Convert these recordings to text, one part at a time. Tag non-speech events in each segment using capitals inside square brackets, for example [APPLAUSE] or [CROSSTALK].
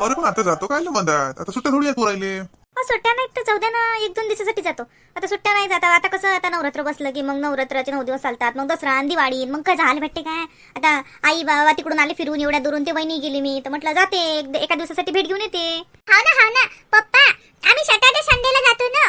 अरे पण आता जातो काय मधात आता सुट्ट्या थोडी आहेत राहिले अहो, सुट्ट्या नाहीत तर जाऊ द्या ना एक दोन दिवसासाठी जातो. आता सुट्ट्या नाही जाता आता कसं आता नवरात्र बसलं की मग नवरात्राचे नऊ दिवस चालतात मग दसरा आणि दिवाळी मग काय झालं भेटते काय? आता आई बाबा तिकडून आले फिरून एवढ्या दुरून ते वहिनी गेली मी तर म्हटलं जाते एक- एका दिवसासाठी भेट घेऊन येते. हाव ना हाव ना. पप्पा आम्ही सॅटर्डे संडेला जातो ना.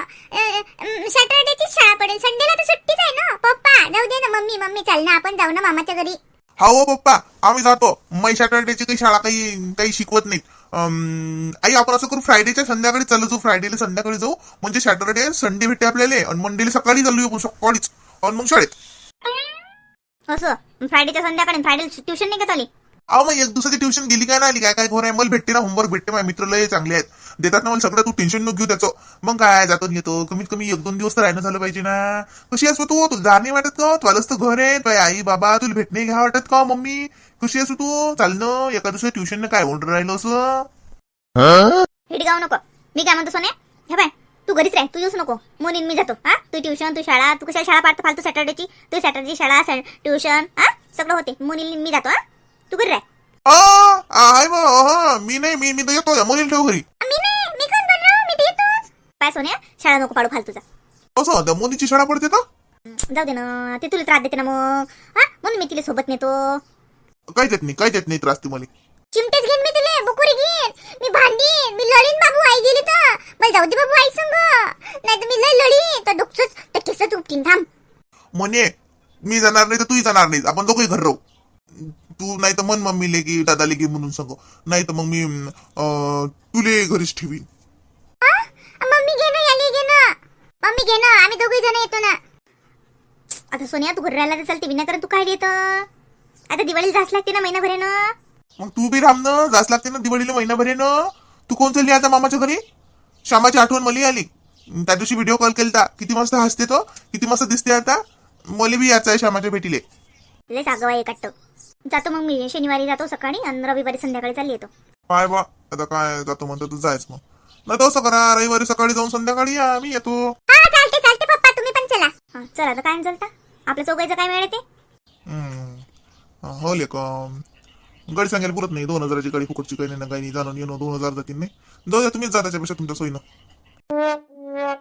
सॅटर्डेची शाळा पडेल संडेला तर सुट्टीच आहे ना. पप्पा जाऊ दे ना मम्मी मम्मी चल ना आपण जाऊ ना मामाच्या घरी. हा हो पप्पा आम्ही जातो. मै सॅटर्डेची काही शाळा काही काही शिकवत नाहीत. अं, आई आपण असं करू फ्रायडेच्या संध्याकाळी चालू जाऊ. फ्रायडेला संध्याकाळी जाऊ. म्हणजे सॅटर्डे संडे भेटते आपल्याला आणि मंडेला सकाळी चालू येऊ सकाळीच आणि मग शाळेत. असं. फ्रायडेच्या संध्याकाळी. फ्रायडे ट्युशन नाही का चाली? अहो मग एक दिवसाची ट्युशन गेली काय नाही आली? काय काय घोर आहे? मला भेटते ना होमवर्क भेटते माझ्या मित्र लय चांगले आहेत. देतात ना मला सगळं तू टेन्शन नको घेऊ त्याचं. मग काय जातो घेतो कमीत कमी एक दोन दिवस तर राहणं झालं पाहिजे ना. कशी असतो तू? तुला जाणे नाही वाटत का? तुलाच तर घर आहे. तुझ्या आई बाबा तुला भेट नाही घ्या वाटत का मम्मी? कशी असतो तू? चालणं एका दुसऱ्या ट्युशन काय म्हणून राहिलो असं? हिट गाव नको. मी काय म्हणतो सोने? हे बाय तू घरीच राह. तू येऊच नको. मुलीन मी जातो. हा? तू ट्युशन तू शाळा तू कशा शाळा पाडतो? फालतू सॅटर्डेची तू सॅटर्डेची शाळा ट्युशन हा? सगळं होते. मुलीन मी जातो हा? तू घरी राह. आ, आहे बा, हा, मी नाही मी मी तर येतो मुलीला ठेव घरी. मी नाही मी कोण बोललो? मी देतोच काय सोन्या शाळा नको पाडू फालतूचा असं त्या मुलीची शाळा पडते का? जाऊ दे ना. ते तुला त्रास देते ना मग. हा म्हणून मी तिला सोबत नेतो. काय देत नाही काय देत नाही त्रास ती मला. चिमटेच घेईन मी तिले बुकुरी घेईन. मी भांडीन. मी लढीन बाबू आई गेली तर. मला जाऊ दे बाबू आई संग. नाही तर मी लय लढी तर दुखच तर केसच उपटीन थांब. म्हणे मी जाणार नाही तर तूही जाणार नाही आपण दोघंही घर राहू. तू नाही तर मन मम्मीले की दादाले की म्हणून सांगू. नाही तर मग मी अं, तुले घरीच ठेवीन? मम्मी घे ना याली घे ना. मम्मी घे ना आम्ही दोघे जण येतो ना. आता सोनिया तू घरी राहिला तर चालते विनाकारण तू काय देत आता दिवाळीला जास लागते ना महिनाभरानं? मग तू बी राम ना जास लागते ना दिवाळीला महिनाभर ना तू कोण चालली आता मामाच्या घरी? श्यामाची आठवण मला आली. त्या दिवशी व्हिडिओ कॉल केलता. किती मस्त हसते तो किती मस्त दिसते आता. मला बी यायचं आहे श्यामाच्या भेटीले. लय सागवा आहे काटतो जातो मग मी. शनिवारी जातो सकाळी आणि रविवारी संध्याकाळी चालली येतो. काय बा आता काय जातो म्हणतो तू जायच मग. नाही तर असं करा रविवारी सकाळी जाऊन संध्याकाळी या मी येतो. हा चालते चालते पप्पा तुम्ही पण चला. हा चला आता काय चालता? आपल्या चौघायचं काय वेळ येते हम्म. हा, लेक गाडी सांगायला पुरत नाही. दोन हजाराची गाडी फुकटची काही नाही ना काही नाही. जाणून येणं दोन हजार जातील नाही. जाऊ द्या तुम्हीच जा त्याच्यापेक्षा तुमच्या सोयीनं.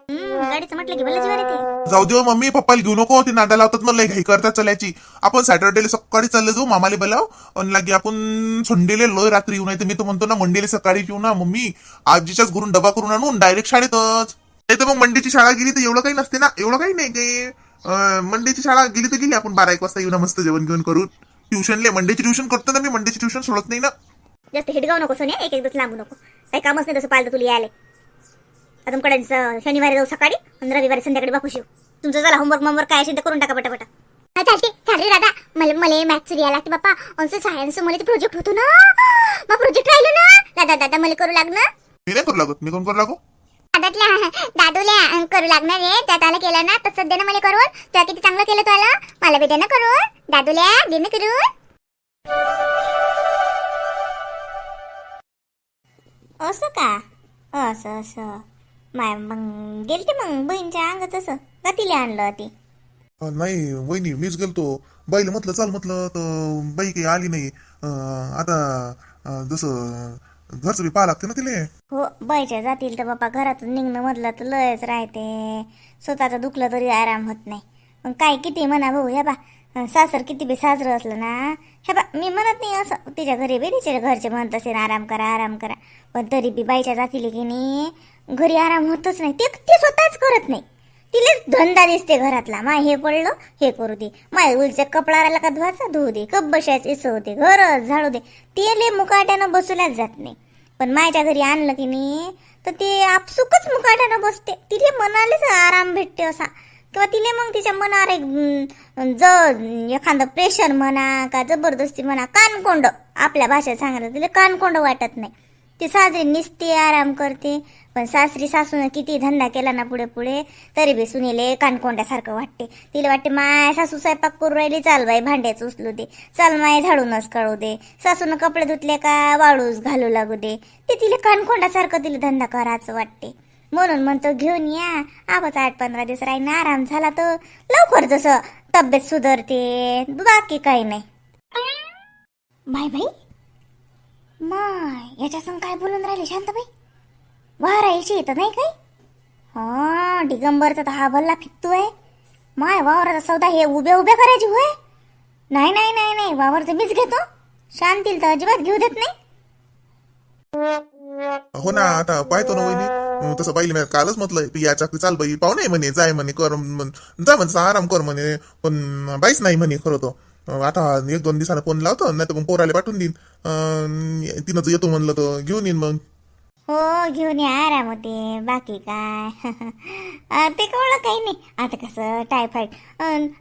गाडीचं म्हटलं की भलं जीवार येते जाऊ देऊ मम्मी पप्पाला घेऊ नको ते नादा लावतात मला घाई करतात चलायची. आपण सॅटर्डेला सकाळी चालले जाऊ मामाले बोलाव. आणि लागे आपण संडेले लय रात्री येऊ नाही तर मी तर म्हणतो ना मंडेला सकाळी येऊ ना मम्मी. आजीच्याच घरून डबा करून आणून डायरेक्ट शाळेतच. नाही तर मग मंडेची शाळा गेली तर एवढं काही नसते ना एवढं काही नाही काही मंडेची शाळा गेली तर गेली आपण बारा एक वाजता येऊ ना मस्त जेवण घेऊन करून. ट्युशनले मंडेची ट्युशन करतो ना मी मंडेची ट्युशन सोडत नाही ना. जास्त हिडगाव नको सोन्या एक एक दिवस लांबू नको. काही कामच नाही तसं पाहिलं तुला यायला. तुमकडे स- शनिवारी जाऊ सकाळी आणि रविवारी संध्याकाळी बापू शिव तुमचं चला होमवर्क ममवर्क काय असेल ते करून टाका पटापटा. चालते चालते दादा. मला मला मॅथ्स यायला लागते बाप्पा. असं सायन्स मला ते प्रोजेक्ट होतो ना. मग प्रोजेक्ट राहिलो ना. दादा दादा मला करू लागणार मी नाही करू लागत. मी कोण करू लागू? दादातल्या दादूल्या करू लागणार रे त्या त्याला केलं ना तर सध्या ना मला करून. तुला किती चांगलं केलं तू आला? मला बी दे ना करून. दादूल्या दे ना करून. असं का? असं असं. माय मग गेलते मग बहीणच्या अंगात असं का तिला आणलं ती? अं, नाही वहिनी मीच गेलतो. बाईला म्हटलं चाल म्हटलं तर बाई काही आली नाही. अं, आता अं, जसं घरचं बी पाहा लागते ना तिले. हो बाईच्या जातील तर बापा घरातून निघणं म्हटलं तर लयच राहते. स्वतःचं दुखलं तरी आराम होत नाही. मग काय किती म्हणा भाऊ हे बा अं, सासर किती बी साजरं असलं ना. हे बा मी म्हणत नाही असं तिच्या घरी बी तिच्या घरचे म्हणत असेल आराम करा आराम करा. पण तरी बी बाईच्या जातील की नाही घरी आराम होतच नाही. ते ते स्वतःच करत नाही. तिलेच धंदा दिसते घरातला. माय हे पडलं हे करू दे. माय उलच्या कपडा राहिला का धुवाचा धुवू दे. कप बसायचं इसं होते घर झाडू दे. तेले मुकाट्यानं बसवल्याच जात नाही. पण मायच्या घरी आणलं की नाही तर ते आपसुकच मुकाट्यानं बसते. तिथे मनालेच आराम भेटते असा. किंवा तिले मग तिच्या मनावर एक ज एखादं प्रेशर म्हणा का जबरदस्ती म्हणा कानकोंड. आपल्या भाषेत सांगायचं तिला कानकोंड वाटत नाही. ती साजरी निसते आराम करते. पण सासरी सासून किती धंदा केला ना पुढे पुढे तरी बी सुनीले कानकोंड्यासारखं वाटते. तिला वाटते माय सासू स्वयंपाक करू राहिली चाल बाई भांड्याच उचलू दे. चाल माय झाडूनच कळू दे. सासून कपडे धुतले का वाळूस घालू लागू दे. ते तिला कानकोंडासारखं तिला धंदा करायचं वाटते. म्हणून म्हणतो घेऊन या. आवाज आठ पंधरा दिवस राहीन आराम झाला तर लवकर जसं तब्येत सुधारते. बाकी काही नाही. बाय बाई माय याच्या काय बोलून राहिले शांतबाई? वारायची येतं नाही काही हा दिगंबरचा तर हा भल्ला फिकतोय. माय वावराचा सौदा हे उभ्या उभ्या करायची होय? नाही नाही नाही नाही वावर तर मीच घेतो. शांतील तर अजिबात घेऊ देत नाही. हो ना आता पाहतो ना वहिनी. तसं पाहिलं मी कालच म्हटलं तू या चाकरी चाल बाई पाहुणे म्हणे जाय म्हणे कर म्हण- जा म्हणजे आराम कर म्हणे पण बाईच नाही म्हणे खरं तो आता एक दोन दिवसानं फोन लावतो नाही तर मग पोराला पाठवून देईन. अं, तिनं जर येतो म्हणलं तर घेऊन येईन मग. हो घेऊन या आराम होते बाकी काय? [LAUGHS] ते कळलं काही नाही. आता कसं टायफॉइड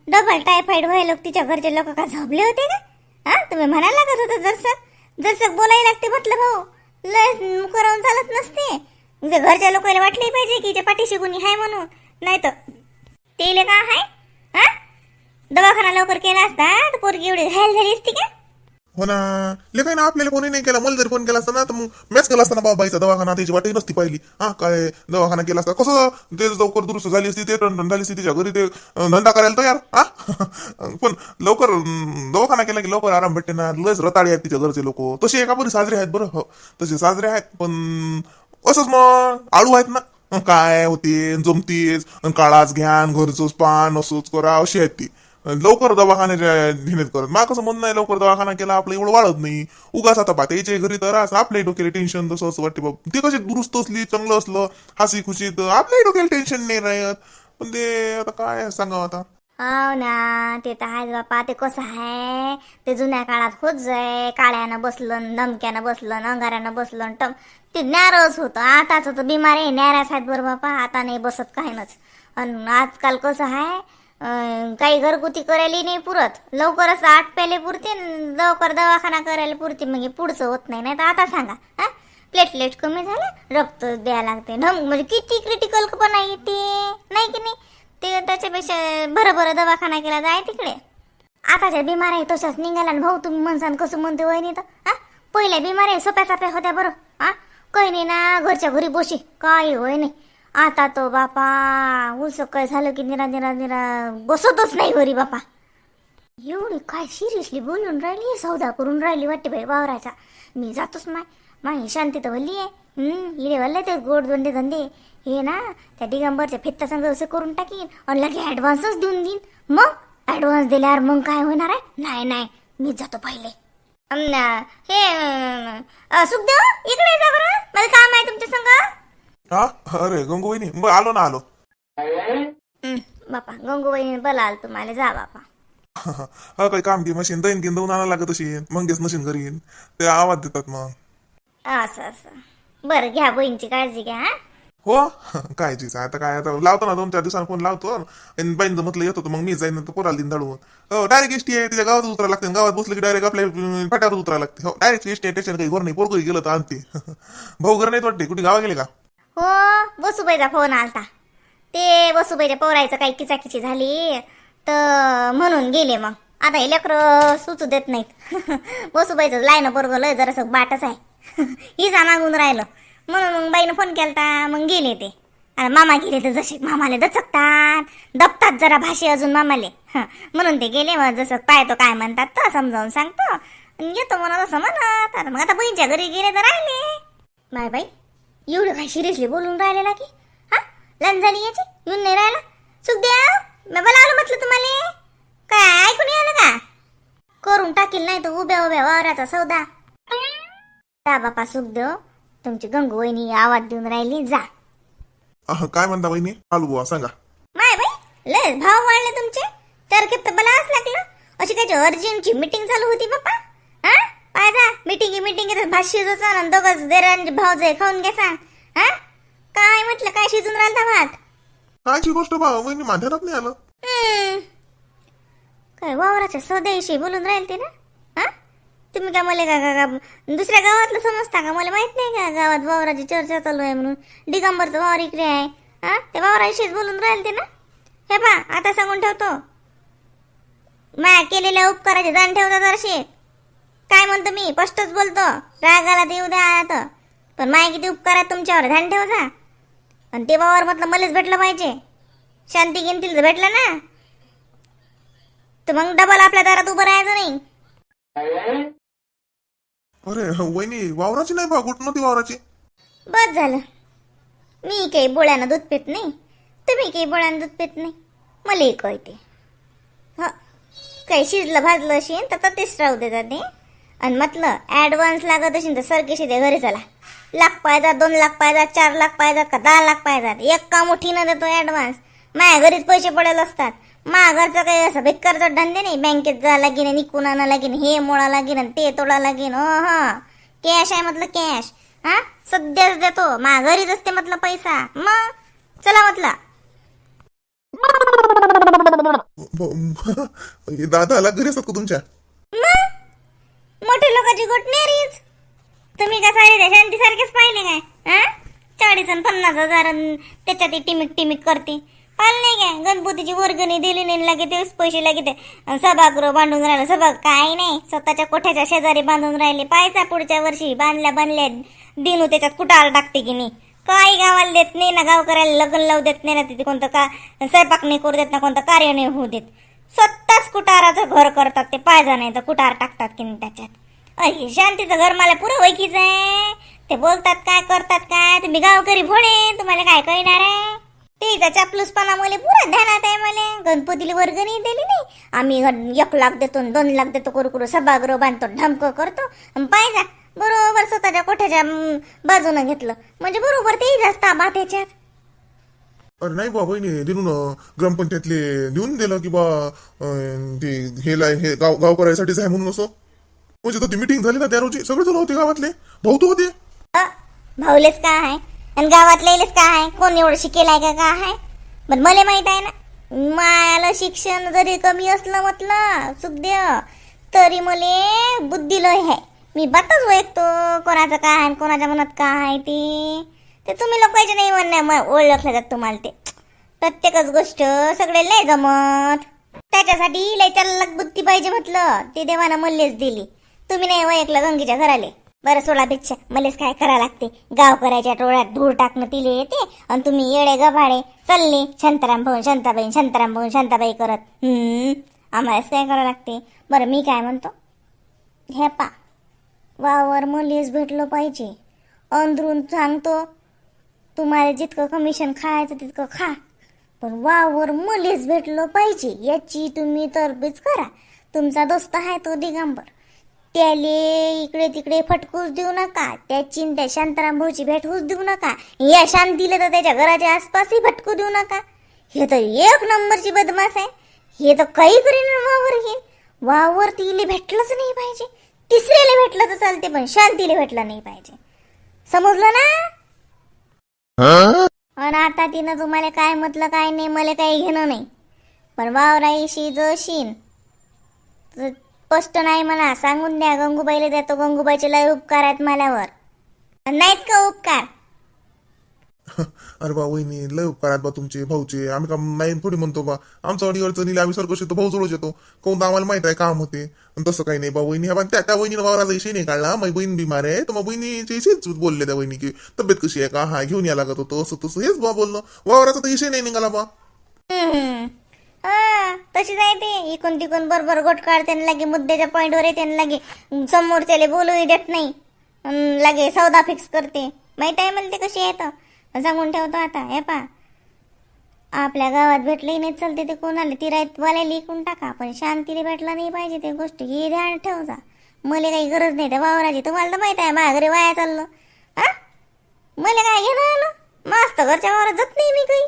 डबल टायफॉइड व्हायला तिच्या घरचे लोक का झोपले होते का? हा तुम्ही म्हणायला लागत होतं जरसं. जरसं बोलायला लागते म्हटलं भाऊ. लय करून चालत नसते. म्हणजे घरच्या लोकांना वाटले पाहिजे की त्या पाठीशी कुणी आहे म्हणून. नाही तर तेले का आहे? हा दवाखाना लवकर केला असता तर पोरगी एवढी घायल झाली असती का? हो ना. ले काही ना आपल्याला कोणी नाही केला. मला जरी फोन केला असता ना तर मग मॅच केला असता ना बाबा बाईचा दवाखाना त्याची वाटही नसती पाहिली. हा काय दवाखाना केला असता. कसं? ते लवकर दुरुस्त झाली असती ते टन झाली असती तिच्या घरी ते धंदा करायला तयार. हा? [LAUGHS] पण लवकर दवाखाना केला की लवकर आराम भेटते ना. लस रताळे आहेत तिच्या घरचे लोक. तसे एका बरी साजरे आहेत बरं. हो तसे साजरे आहेत. पण असंच मग आळू आहेत ना. काय होते जमतीस काळाच घ्यान घरचंच पान असंच करा अशी आहेत ती. लवकर दवाखान्याच्या घेण्यात करत. मा कसं म्हणणं आहे लवकर दवाखाना केला आपलं एवढं वाढत नाही. उगाच आता पाहते घरी तर असं आपल्याही डोक्याला टेन्शन तसं असं वाटते बाबा. ते कशी दुरुस्त असली चांगलं असलं हसी खुशी तर आपल्याही डोक्याला टेन्शन नाही राहत. पण ते आता काय सांगावं आता? हो ना ते तर आहेच बापा ते कसं आहे? ते जुन्या काळात होत जाय. काळ्यानं बसलं नमक्यानं बसलं अंगाऱ्यानं बसलं टम. ते न्यारच होतं. आताच तर बिमारी न्याऱ्याच आहेत बरं बापा आता नाही बसत काही नच आणि आजकाल कसं आहे? काही घरगुती करायला नाही पुरत. लवकरच आठ प्याले पुरते लवकर दवाखाना करायला पुरते. मग पुढचं होत नाही. नाही तर आता सांगा हा? प्लेटलेट कमी झालं रक्त द्यायला लागते ढंग म्हणजे किती क्रिटिकल पण आहे ते? नाही की नाही? ते त्याच्यापेक्षा बरं बरं दवाखाना केला जाय तिकडे. आताच्या बिमाऱ्या तशाच निघाल्या आणि भाऊ तुम्ही म्हणसान कसं म्हणते वहिनी तर हा? पहिल्या बिमाऱ्या सोप्या साप्या होत्या बरं हा? काही नाही ना घरच्या घरी बशी. काही होय नाही. आता तो बापा उलस काय झालं की निरा निरा निरा बसतच नाही घरी बापा. एवढी काय सिरियसली बोलून राहिली सौदा करून राहिली वाटते बाई वावराचा मी जातोच माय माय शांती तर भल्ली आहे. हम्म हिरे ते गोड धंदे धंदे. हे ना त्या डिगंबरच्या फित्ता संग असं करून टाकीन आणि लगे ॲडव्हान्सच देऊन देईन. मग ॲडव्हान्स दिल्यावर मग काय होणार आहे? नाही नाही मी जातो पहिले. हे सुखदेव इकडे जा बरं. मला काम आहे तुमच्या संग. हा? अरे गंगू वहिनी बरं आलो ना आलो. बापा गंगूबाईने बोलाल तुम्हाला. जा बापा. [LAUGHS] हा काही काम की मशीन दैन की दऊन आणायला लागत अशी मंगेच नशीन घरी ते आवाज देतात मग. असं असं बरं घ्या बहीणची काळजी घ्या हा. हो? [LAUGHS] काय आहे आता काय आता लावतो ना दोन चार दिवसांनी फोन लावतो. आणि बाईंचं म्हटलं येतो तर मग मी जाईन तर पोराला दिन दळून. हो डायरेक्ट एसटी आहे तिच्या गावात उतरा लागते. गावात बसलं की डायरेक्ट आपल्या अं, फाट्यावर उतरा लागते. हो डायरेक्ट एसटी स्टेशन काही घर नाही पोरगं गेलं तर आणते. [LAUGHS] भाऊ घर नाही वाटते. कुठे गावा गेले का? हो वसुबाईचा फोन आलता. ते वसुबाईच्या पोरायचं काही किचाकिची झाली तर म्हणून गेले मग. आता हे लेकरं सुचू देत नाहीत. [LAUGHS] वसुबाईचं लाईन बरोबर लय जरासं बाटच आहे. [LAUGHS] हिचा मागून राहिलं. म्हणून मग बाईनं फोन केलता मग गेले ते. आणि मामा गेले तर जसे मामाले दचकतात दपतात जरा भाषे अजून मामाले. [LAUGHS] म्हणून ते गेले मग जसं पाहतो काय म्हणतात तर समजावून सांगतो. येतो म्हणा तसं म्हणत. आता मग आता बहीणच्या घरी गेले तर राहिले. बाय बाई एवढं काय सिरियसली बोलून राहिलेला की? हा? लहान झाली याची? येऊन नाही राहिला? सुखदेव मी बोलावलं म्हटलं तुम्हाला. काय ऐकून आलं का? करून टाकील नाही तर उभ्या उभ्या वावराचा सौदा. जा बापा सुखदेव तुमची गंगू वहिनी आवाज देऊन राहिली. जा. अह, काय म्हणता बहिणी आलू बुवा सांगा. माय बाई लय भाव वाढले तुमचे. तर तर बलाच लागलं. अशी काय अर्जंटची मीटिंग चालू होती हा जा मीटिंग मीटिंग येतात भात शिजवचा ना दोघंच देरांचे भाव जे खाऊन घे सांग. हा? काय म्हटलं काय शिजून राहिलता भात? कायची गोष्ट बा वहिनी माझ्यात नाही आलं. हम्म. काय वावराच्या सौद्याशी बोलून राहील ते ना? हा? तुम्ही काय मला का, का, का दुसऱ्या गावातलं समजता का? मला माहीत नाही का गावात वावराची चर्चा चालू आहे म्हणून. दिगंबरचं वावर इकडे आहे. हा? ते वावराशीच बोलून राहील ते ना? हे पा आता सांगून ठेवतो. माया केलेल्या उपकाराचे जाण ठेवता जरशे काय म्हणतो मी? स्पष्टच बोलतो. रागाला देऊ द्या आता. पण माय किती उपकार आहे तुमच्यावर. ध्यान ठेवता आणि ते वावर म्हटलं मलाच भेटलं पाहिजे. शांती गिनतील तर भेटलं ना. तर मग डबल आपल्या दारात उभं राहायचं नाही. अरे वहिनी वावराची नाही बा? कुठं नव्हती वावराची? बस झालं. मी काही बोळ्यानं दूध पित नाही. तुम्ही काही बोळ्यानं दूध पित नाही. मला कळते. ह. काही शिजलं भाजलं असेल तर ततेच राहू दे जाते आणि म्हटलं ॲडव्हान्स लागत असेल तर सरकेशी दे घरी चला. लाख पाहिजात दोन लाख पाहिजात चार लाख पाहिजात का दहा लाख पाहिजात एक का मोठी न देतो ॲडव्हान्स माझ्या घरीच पैसे पडेल असतात. माझ्या घरचं काही असं भिक्कारचं धंदे नाही. बँकेत जा लागेन निकून आणा लागेन हे मोळा लागेन आणि ते तोडा लागेन. हो हा. कॅश आहे म्हटलं कॅश हा? सध्याच देतो. माझ्या घरीच असते म्हटलं पैसा. मग? चला म्हटलं. [LAUGHS] दादा आला घरी असतात का तुमच्या मग मोठे लोकांची गोट नेरीच तुम्ही देशांती साडे शांतीसारखेच पाहिले काय? हा? चाळीस आणि पन्नास हजार त्याच्यात ती टिमिक टिमिक करते. पाहिलं नाही काय? गणपतीची वर्गणी दिली नाही लागे तेच पैसे लागे ते सभागृह बांधून राहिलं. सभा काय नाही. स्वतःच्या कोठ्याच्या शेजारी बांधून राहिले. पाहायचा पुढच्या वर्षी. बांधल्या बांधल्या. दिनू त्याच्यात कुठार टाकते की नाही? काही गावाला देत नाही ना गाव करायला लग्न लावू देत नाही ना तिथे कोणतं का स्वयंपाक नाही करू देत ना कोणतं कार्य नाही होऊ देत. स्वतःच कुटाराचं घर करतात ते. पाहिजे नाही तर कुटार टाकतात की नाही त्याच्यात. अरे शांतीचं घर मला पुरं वैकीच आहे. ते बोलतात काय करतात काय तुम्ही गावकरी भोळे तुम्हाला काय कळणार आहे? ते चापलूसपणा मला पुरा ध्यानात आहे मला. गणपतीला वर्गणी दिली नाही. आम्ही एक लाख देतो न दोन लाख देतो करू करू सभागृह बांधतो ढमक करतो. पाहिजा बरोबर स्वतःच्या कोठ्याच्या बाजूनं घेतलं. म्हणजे बरोबर ते जास्त आबा त्याच्यात अरे नाही बाबा बहिणी दिनून ग्रामपंचायतले देऊन दिलं की बा ते हे हे गाव गाव करायसाठीच आहे म्हणून असं? म्हणजे ती मिटिंग झाली ना त्या रोजी. सगळे जण होते गावातले. भाऊ तो होते भाऊलेच का आहे? आणि गावातलेलेच का आहे? कोण एवढं शिकेल आहे का काय आहे? पण मला माहीत आहे ना मायाला शिक्षण जरी कमी असलं म्हटलं सुखदेव तरी मले बुद्धी लय आहे. मी बातच ओळखतो कोणाचं काय आहे आणि कोणाच्या मनात काय आहे ते. ते तुम्ही लोकांचे नाही म्हणणं ओळखलं जात तुम्हाला ते. प्रत्येकच गोष्ट सगळे लय जमत. त्याच्यासाठी लय चालक बुद्धी पाहिजे म्हटलं. ते देवानं मल्लेच दिली. तुम्ही नाही वयकलं गंगीच्या घराले. बरं सोडा भिक्षा. मलेच काय करा लागते? गाव करायच्या टोळ्यात धूळ टाकणं तिले येते. आणि तुम्ही येडे गभाडे चालले. शांताराम भाऊन शांताबाई शांताराम भाऊन शांताबाई करत. हम्म. आम्हालाच काय करावं लागते? बरं मी काय म्हणतो? हे पा. वावर मुलीच भेटलो पाहिजे. अंदरून सांगतो तुम्हाला जितकं कमिशन खायचं तितकं खा. पण वावर मुलीच भेटलो पाहिजे. याची तुम्ही तरबीज करा. तुमचा दोस्त आहे तो दिगंबर. त्याले इकडे तिकडे फटकूच देऊ नका. त्याची त्या शांताराम भाऊची भेट होऊच देऊ नका. या शांतीला तर त्याच्या घराच्या आसपासही फटकू देऊ नका. हे तर एक नंबरची बदमाश आहे. हे तर काही करीन वावर हे वावर तिले भेटलंच नाही पाहिजे. तिसऱ्याला भेटलं तर चालते पण शांतीला भेटलं नाही पाहिजे. समजलं ना? आणि आता तिनं तुम्हाला काय म्हटलं काय नाही मला काही घेणं नाही. पण वावराईशी जशीन स्पष्ट नाही मला सांगून द्या गंगूबाईला देतो गंगूबाईचे लय उपकार आहेत मलावर नाहीत का उपकार? [LAUGHS] अरे बा वहिनी लय उपकार आहेत बा तुमचे भाऊचे. आम्ही का नाही थोडी म्हणतो बा? आमच्या अडी अडचणीला आम्ही सरकश येतो भाऊ जवळच येतो. कोण आम्हाला माहीत आहे काम होते? तसं काही नाही बा वहिनी. बा त्या त्या वहिनीनं वावराचा इशे नाही काढला. माझी बहीण बिमार आहे. तर मग बहिणीचे इशेच बोलले त्या वहिनी की तब्येत कशी आहे का? हा घेऊन या लागत होतं. असं तसं. हेच बा बोललो वावराचा तर इशे नाही निघाला बा. हा, तशीच आहे ते. इकून तिकून बरोबर गोट काढते लागे मुद्द्याच्या पॉईंटवर येते लगे लागे समोरच्याले बोलूही देत नाही. लगे लागे सौदा फिक्स करते. माहीत आहे मला ते कशी येतं सांगून ठेवतो आता. हे पा आपल्या गावात भेटले नाही चालते ते कोणाला? ती राईत वाल्याला इकून टाका. पण शांतीने भेटला नाही पाहिजे ते गोष्ट. ही ध्यान ठेवजा. मला काही गरज नाही त्या वावराची. तुम्हाला तर माहीत आहे माझ्या घरी वाया चाललं. हा? मला काय घेणं आलं? मस्त घरच्या वावरात जात नाही मी काही.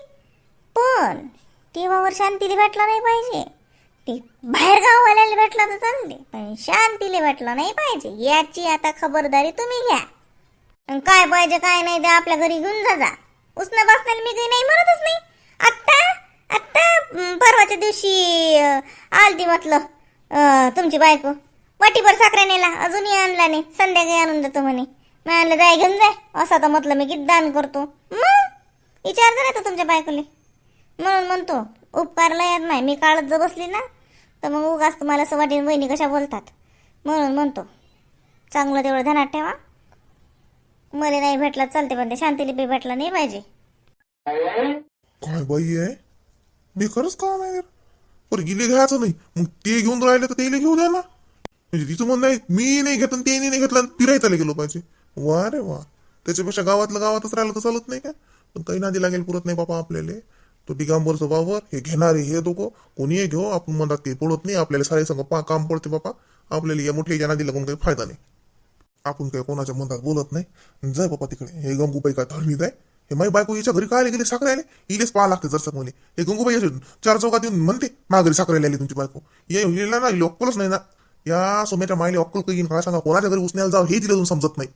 पण ती शांतीला भेटला नाही पाहिजे. ती बाहेर गाववाल्याला भेटला तर चालते पण शांतीला भेटला नाही पाहिजे. याची आता खबरदारी तुम्ही घ्या. काय पाहिजे काय नाही ते आपल्या घरी घेऊन जा जा. उसनं बसण्याला मी काही नाही म्हणतच नाही. आत्ता आत्ता परवाच्या दिवशी आलती म्हटलं तुमची बायको. वाटीभर साखरे नेला अजूनही आणला नाही. संध्याकाळी आणून देतो म्हणे. मी आणलं जाय घेऊन जाय. असं तर म्हटलं मी किती दान करतो. मग? विचार जरा तुमच्या बायकोले. म्हणून म्हणतो उपकारला येत नाही. मी काळत जर बसली ना तर मग उगाच तुम्हाला असं वाटेल वहिनी कशा बोलतात. म्हणून म्हणतो चांगलं तेवढं ध्यानात ठेवा. मला नाही भेटला चालते पण ते शांतीला बी भेटला नाही पाहिजे. काय बाई आहे? मी खरंच का नाही पण गिले घ्यायचं नाही. मग ते घेऊन राहिले तर तेले घेऊ द्या ना. म्हणजे तिचं म्हणणं आहे मी नाही घेतलं ते नाही घेतलं आणि फिरायला गेलो पाहिजे. वा रे वा. त्याच्यापेक्षा गावातलं गावातच राहिलं तर चालत नाही का? पण काही नादी लागेल पुरत नाही बाबा आपल्याला. तो दिगांबरचं वावर हे घेणारे हे दोघं. कोणीही घेऊ? आपण म्हणतात काही पडत नाही. आपल्याला सारे संघ पा काम पडते बापा आपल्याला या मोठ्या नादी लागून काही फायदा नाही. आपण काय कोणाच्या मनात बोलत नाही. जाय बापा तिकडे. हे गंगूबाई काय धर्मीत आहे? हे माई बायको हिच्या घरी काय गेले? साखर आले? इलेच पाहा लागते जर मुली हे गंगूबाई असे चार चौकात येऊन म्हणते मा घरी साखरे आली तुमची बायको. येला ना अक्कलच नाही ना. या सोम्याच्या मायले अक्कल काही काय सांगा कोणाच्या घरी उसण्याला जाऊ हे तिला समजत नाही.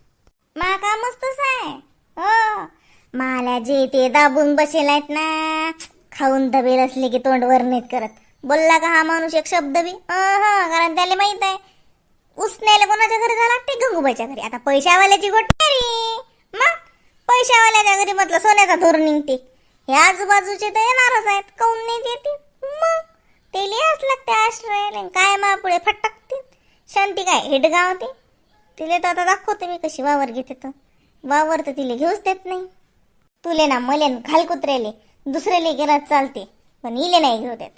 मा माला जे ते दाबून बसेल आहेत ना खाऊन दबेल असले की तोंड वर नाहीत करत. बोलला का हा माणूस एक शब्द बी? कारण त्याला माहीत आहे. उसण्याला कोणाच्या घरी जावं लागते गंगूबाईच्या घरी. आता पैशावाल्याची गोष्ट मग? पैशावाल्याच्या घरी म्हटलं सोन्याचा धोर निघते. हे आजूबाजूचे तर येणारच आहेत. काऊन नाही देते मग? ते लिहाच लागते आश्रय काय मा पुढे फटकते शांती काय हिडगाव ते तिले तर आता दाखवते मी कशी वावर घेते तर. वावर तर तिले घेऊच देत नाही. तुले ना मले न घाल कुत्रेले दुसरेले गेला चालते पण इले नाही घेऊ देत.